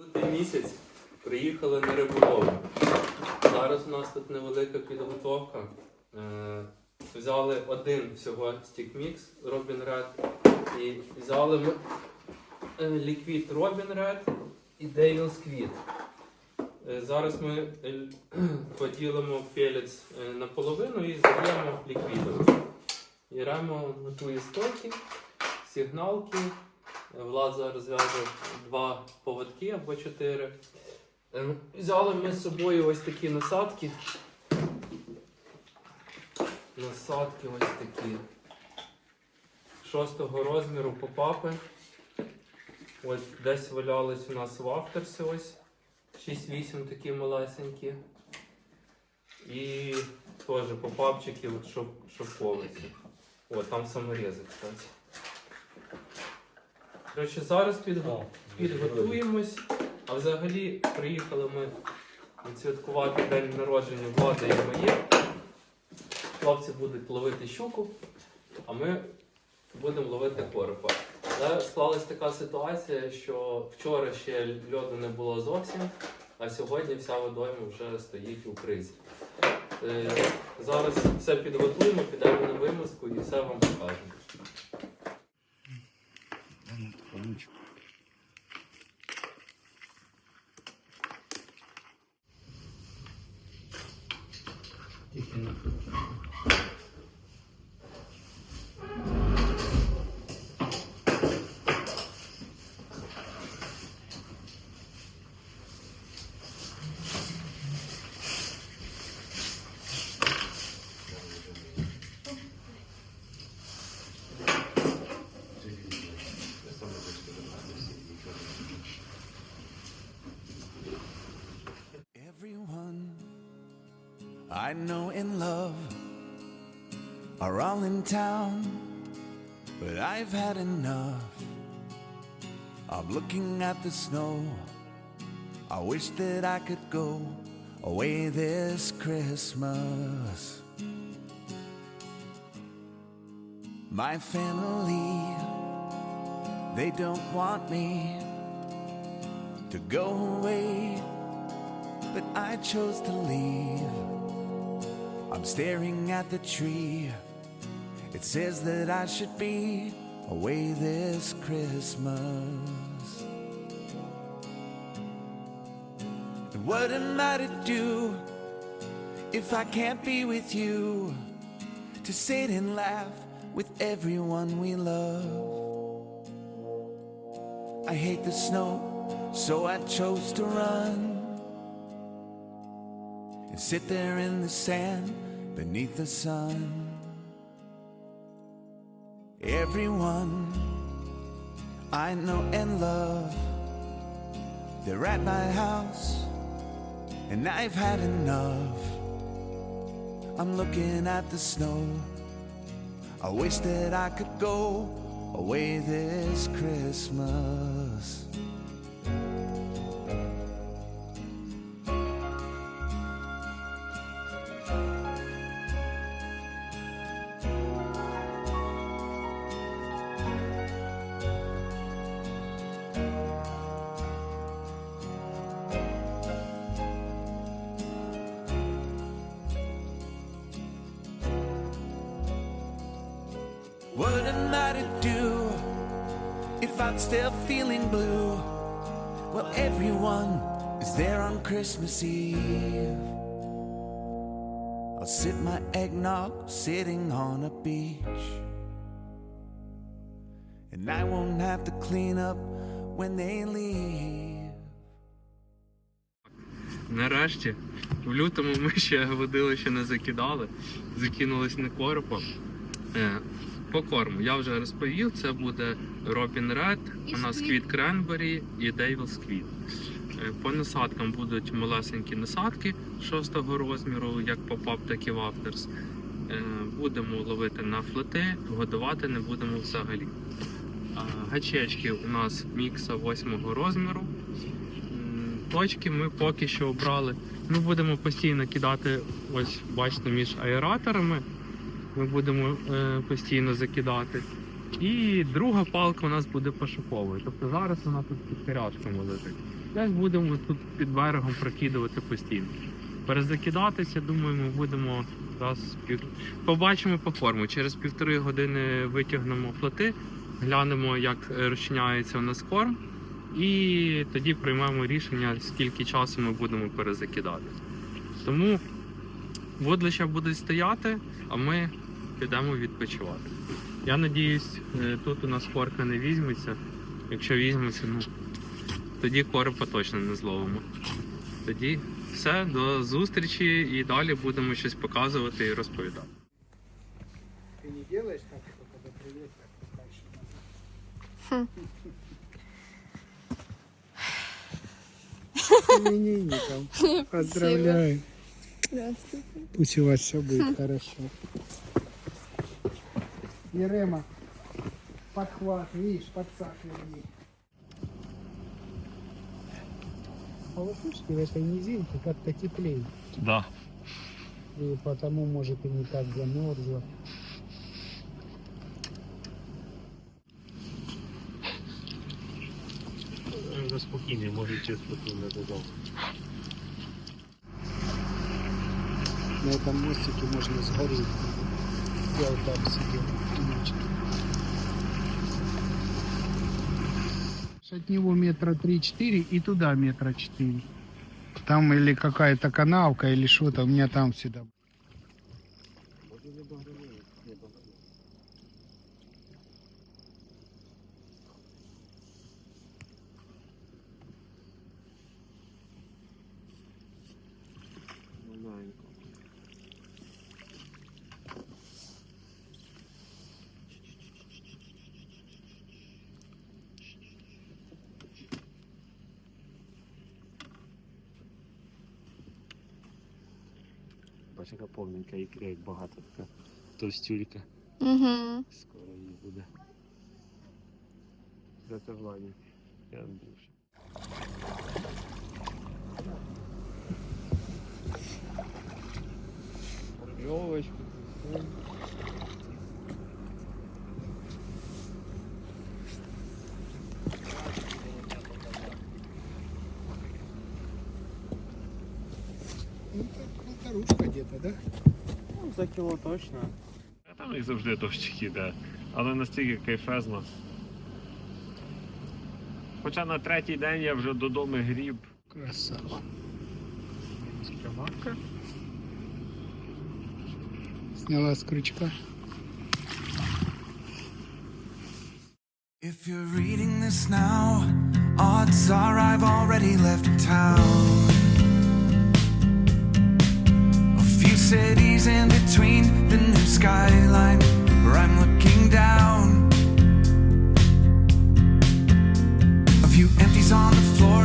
Лютий місяць приїхали на риболовлю. Зараз у нас тут невелика підготовка. Е, Взяли один всього стікмікс Robin Red і взяли ми е, ліквід Robin Red і Dale Squid. Е, Зараз ми поділимо пелець е, наполовину і зальємо ліквідом. Беремо готує стоки, сигналки. Влад зараз зв'яже два поводки або чотири. Е, Взяли ми з собою ось такі насадки. Насадки ось такі. Шостого розміру попапи. Ось десь валялись у нас в авторсі ось. 6-8 такі малесенькі. І теж попапчики, от шов, шовковиці. О, там саморези, кстати. Коротше, зараз підго... підготуємось. А взагалі приїхали ми відсвяткувати день народження влади і моє. Хлопці будуть ловити щуку, а ми будемо ловити коропа. Але склалась така ситуація, що вчора ще льоду не було зовсім, а сьогодні вся водойма вже стоїть у кризі. Е, Зараз все підготуємо, підемо на вимазку і все вам покажемо. I know in love are all in town, but I've had enough of looking at the snow. I wish that I could go away this Christmas. My family, they don't want me to go away but I chose to leave. I'm staring at the tree. It says that I should be away this Christmas. And what am I to do if I can't be with you? To sit and laugh with everyone we love. I hate the snow, so I chose to run and sit there in the sand beneath the sun. Everyone I know and love, they're at my house, and I've had enough. I'm looking at the snow. I wish that I could go away this Christmas. What am I to do if I'm still feeling blue? Well, everyone is there on Christmas Eve. I'll sip my eggnog sitting on a beach. And I won't have to clean up when they leave. Нарешті, в лютому ми ще водилище не закидали, закинулись на коропа. Е, по корму я вже розповів, це буде Robin Red, І у нас. Квіт Кренбері і Devil Squid. Е, По насадкам будуть малесенькі насадки 6 розміру, як попап, так і вафтерс. Е, Будемо ловити на флети, годувати не будемо взагалі. Гачечки у нас мікса 8 розміру. Точки ми поки що обрали. Ми будемо постійно кидати, ось бачите, між аераторами. Ми будемо е, постійно закидати. І друга палка у нас буде пошуковою. Тобто зараз вона тут під корячками лежить. Десь будемо тут під берегом прокидувати постійно. Перезакидатися, думаю, ми будемо раз пів. Побачимо по форму. Через півтори години витягнемо флоти, глянемо, як е, розчиняється у нас корм, і тоді приймемо рішення, скільки часу ми будемо перезакидати. Тому водлища будуть стояти, а ми підемо відпочивати. Я надіюсь, е, тут у нас корка не візьметься. Якщо візьметься, ну тоді коропа точно не зловимо. Тоді все, до зустрічі і далі будемо щось показувати і розповідати. Ты не делаешь так, что когда привет, так назад. С именинником. Поздравляю. Здравствуйте. Пусть у вас все будет хорошо. Ерема, подхват, видишь, подсахивание. Полосушки в этой низинке как-то теплее. Да. И потому, может, и не так замерзло. Вже спокійний, може чи спокійно додому. На этом мостике можно сгореть. Я вот там сидел. тенечке. От него метра 3-4 и туда метра 4. Там или какая-то канавка, или что-то. У меня там всегда. Бачиш, яка повненька ікра, як багато така товстюлька. Угу. Скоро її буде. Це Владі. Я Андрюша. Льовочку. Кіло точно. А там і завжди дощик іде. Але настільки кайфезно. Хоча на третій день я вже додому гріб. Красава. Спрямарка. Сняла с крючка. If you're reading this now, odds are I've already left town. A few cities in between skyline where I'm looking down. A few empties on the floor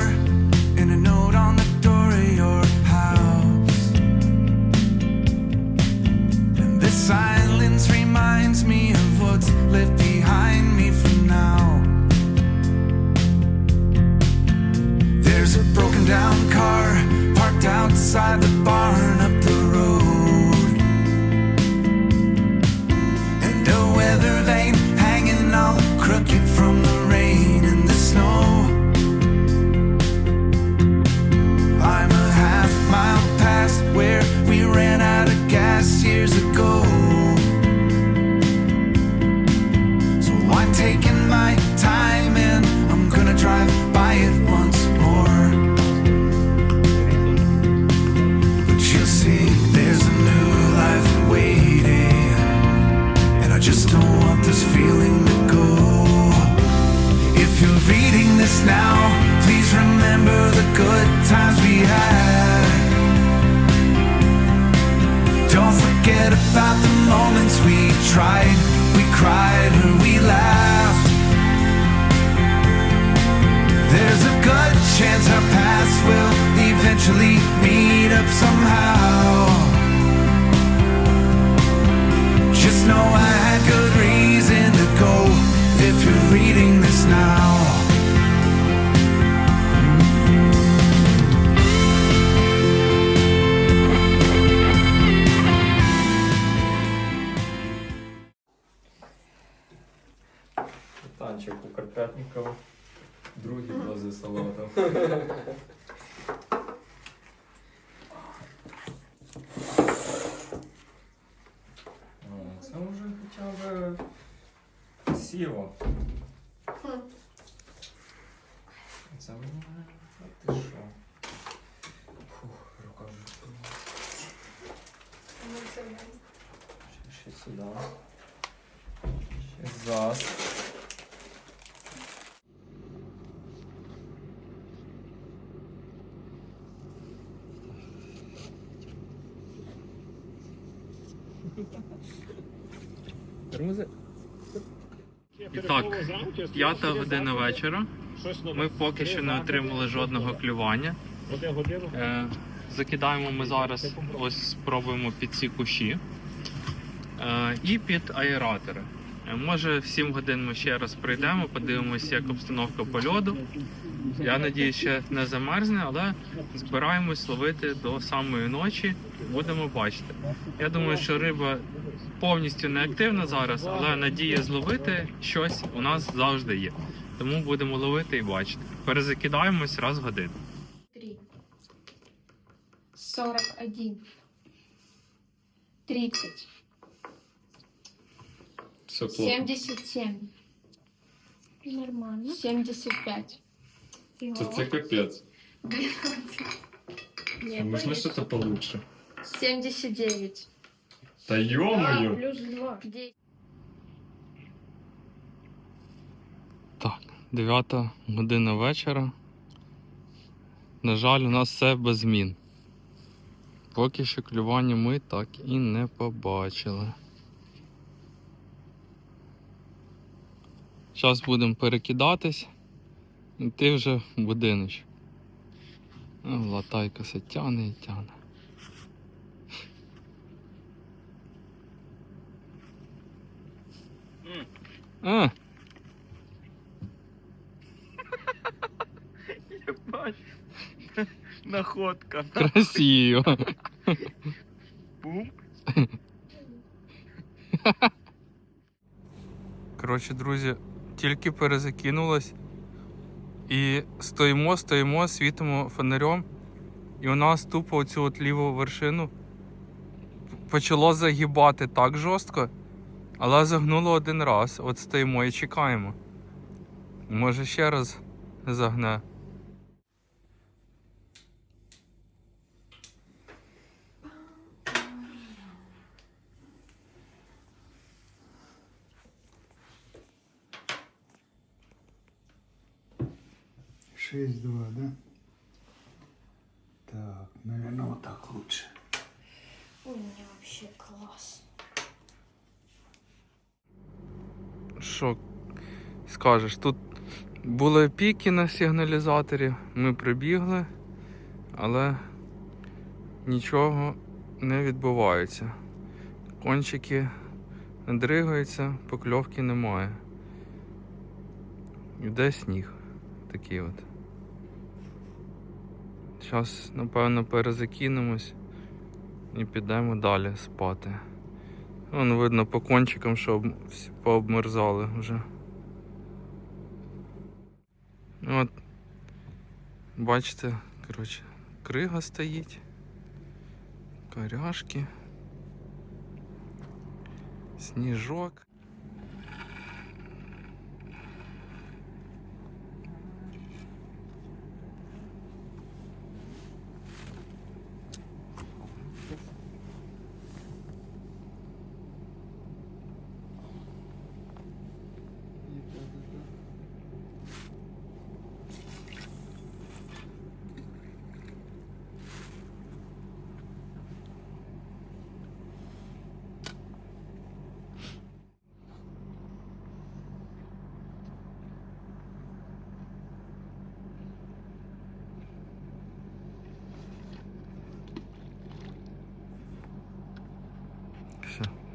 and a note on the door of your house. And this silence reminds me of what's left behind me for now. There's a broken down car parked outside the barn eventually meet up somehow. Just know I had good reason to go if you're reading this now. Танчик у Карпятникова. Другі дози салату. О, Це вже хоча б красиво. Це мені. А ти що? Фух, рука вже впала. Ще, ще сюди. Ще зас. І так, п'ята година вечора. Ми поки що не отримали жодного клювання. Е, закидаємо ми зараз, ось спробуємо під ці кущі е, і під аератори. Е, Може, в 7 годин ми ще раз прийдемо, подивимося, як обстановка по льоду. Я надію, ще не замерзне, але збираємось ловити до самої ночі. Будемо бачити. Я думаю, що риба повністю не активна зараз, але надія зловити щось у нас завжди є. Тому будемо ловити і бачити. Перезакидаємось раз в годину. три, сорок один, тридцать, Все семьдесят семь, Нормально. семьдесят пять, капець. Нет, Можна щось получше? семьдесят девять, Та йомою! Плюс два. Так, 9 година вечора. На жаль, у нас все без змін. Поки що клювання ми так і не побачили. Зараз будемо перекидатись. І ти вже в будиночок. Латайка все тяне і тяне. А, Єбать. Находка. красиво. Бум. Коротше, друзі, тільки перезакинулось. І стоїмо, стоїмо, світимо фонарем. І у нас тупо оцю от ліву вершину почало загибати так жорстко, але загнуло один раз. От стоїмо і чекаємо. Може ще раз загне. Шесть два, да? Так, наверное, вот так лучше. У меня вообще класс. Що скажеш? Тут були піки на сигналізаторі, ми прибігли, але нічого не відбувається. Кончики дригаються, покльовки немає. Йде сніг такий от. Зараз, напевно, перезакинемось і підемо далі спати. Вон видно по кончикам, що всі пообмерзали вже. От. Бачите, коротше, крига стоїть. Коряшки. Сніжок.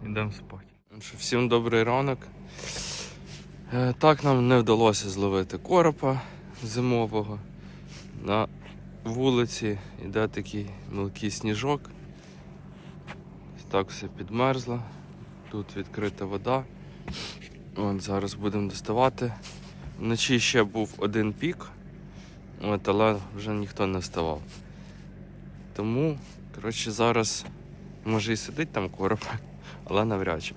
Все, йдемо спати. Всім добрий ранок. Е, Так нам не вдалося зловити коропа зимового. На вулиці йде такий мілкий сніжок. Так все підмерзло. Тут відкрита вода. От зараз будемо доставати. Вночі ще був один пік, от, але вже ніхто не вставав. Тому, коротше, зараз може і сидить там короб, але навряд чи.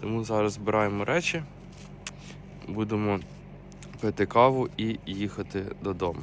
Тому зараз збираємо речі, будемо пити каву і їхати додому.